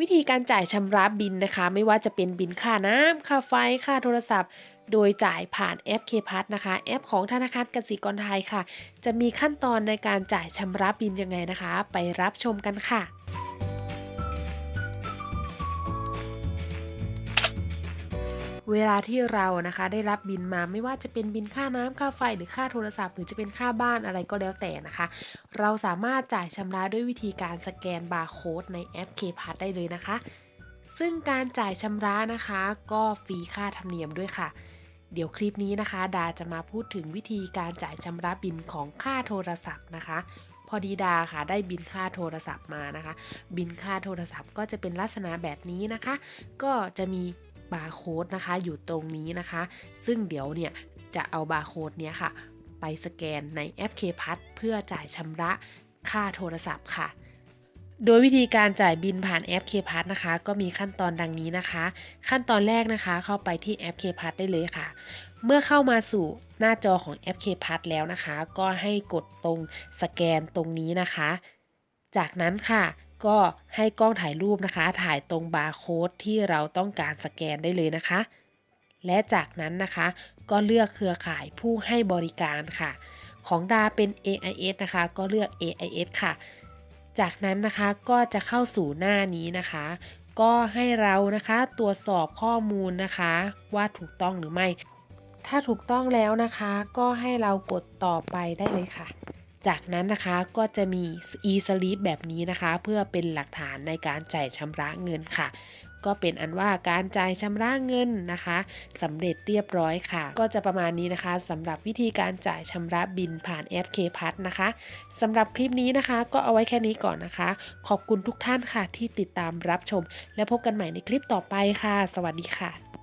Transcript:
วิธีการจ่ายชำระบินนะคะ ไม่ว่าจะเป็นบินค่าน้ำค่าไฟค่าโทรศัพท์ โดยจ่ายผ่านแอป k p a s นะคะ แอปของธนาคารกสิกรไทยค่ะ จะมีขั้นตอนในการจ่ายชำระบินยังไงนะคะ ไปรับชมกันค่ะ เวลาที่เรานะคะได้รับบินมาไม่ว่าจะเป็นบินค่าน้ำค่าไฟหรือค่าโทรศัพท์ หรือจะเป็นค่าบ้านอะไรก็แล้วแต่นะคะ เราสามารถจ่ายชำระด้วยวิธีการสแกนบาร์โค้ดในแอป k p a s ได้เลยนะคะ ซึ่งการจ่ายชำระนะคะ ก็ฟรีค่าธรรมเนียมด้วยค่ะ เดี๋ยวคลิปนี้นะคะ ดาจะมาพูดถึงวิธีการจ่ายชำระบินของค่าโทรศัพท์นะคะพอดีดาค่ะได้บินค่าโทรศัพท์มานะคะ บินค่าโทรศัพท์ก็จะเป็นลักษณะแบบนี้นะคะ ก็จะมี บาร์โค้ดนะคะ อยู่ตรงนี้นะคะ ซึ่งเดี๋ยวเนี่ยจะเอาบาร์โค้ดเนี้ยค่ะ ไปสแกนในแอป k p a s เพื่อจ่ายชำระค่าโทรศัพท์ค่ะ โดยวิธีการจ่ายบินผ่านแอป k p a s นะคะ ก็มีขั้นตอนดังนี้นะคะ ขั้นตอนแรกนะคะ เข้าไปที่แอป k p a s ได้เลยค่ะ เมื่อเข้ามาสู่หน้าจอของแอป k p a s แล้วนะคะ ก็ให้กดตรงสแกนตรงนี้นะคะ จากนั้นค่ะ ก็ให้กล้องถ่ายรูปนะคะ ถ่ายตรงบาร์โค้ดที่เราต้องการสแกนได้เลยนะคะ และจากนั้นนะคะ ก็เลือกเครือข่ายผู้ให้บริการค่ะ ของดาเป็น AIS นะคะ ก็เลือก AIS ค่ะ จากนั้นนะคะก็จะเข้าสู่หน้านี้นะคะ ก็ให้เรานะคะตรวจสอบข้อมูลนะคะ ว่าถูกต้องหรือไม่ ถ้าถูกต้องแล้วนะคะ ก็ให้เรากดต่อไปได้เลยค่ะ จากนั้นนะคะก็จะมี e-slip แบบนี้นะคะ เพื่อเป็นหลักฐานในการจ่ายชำระเงินค่ะ ก็เป็นอันว่าการจ่ายชำระเงินนะคะสำเร็จเรียบร้อยค่ะ ก็จะประมาณนี้นะคะสำหรับวิธีการจ่ายชำระบินผ่านแอป k p a s นะคะสำหรับคลิปนี้นะคะ ก็เอาไว้แค่นี้ก่อนนะคะ ขอบคุณทุกท่านค่ะที่ติดตามรับชม และพบกันใหม่ในคลิปต่อไปค่ะ สวัสดีค่ะ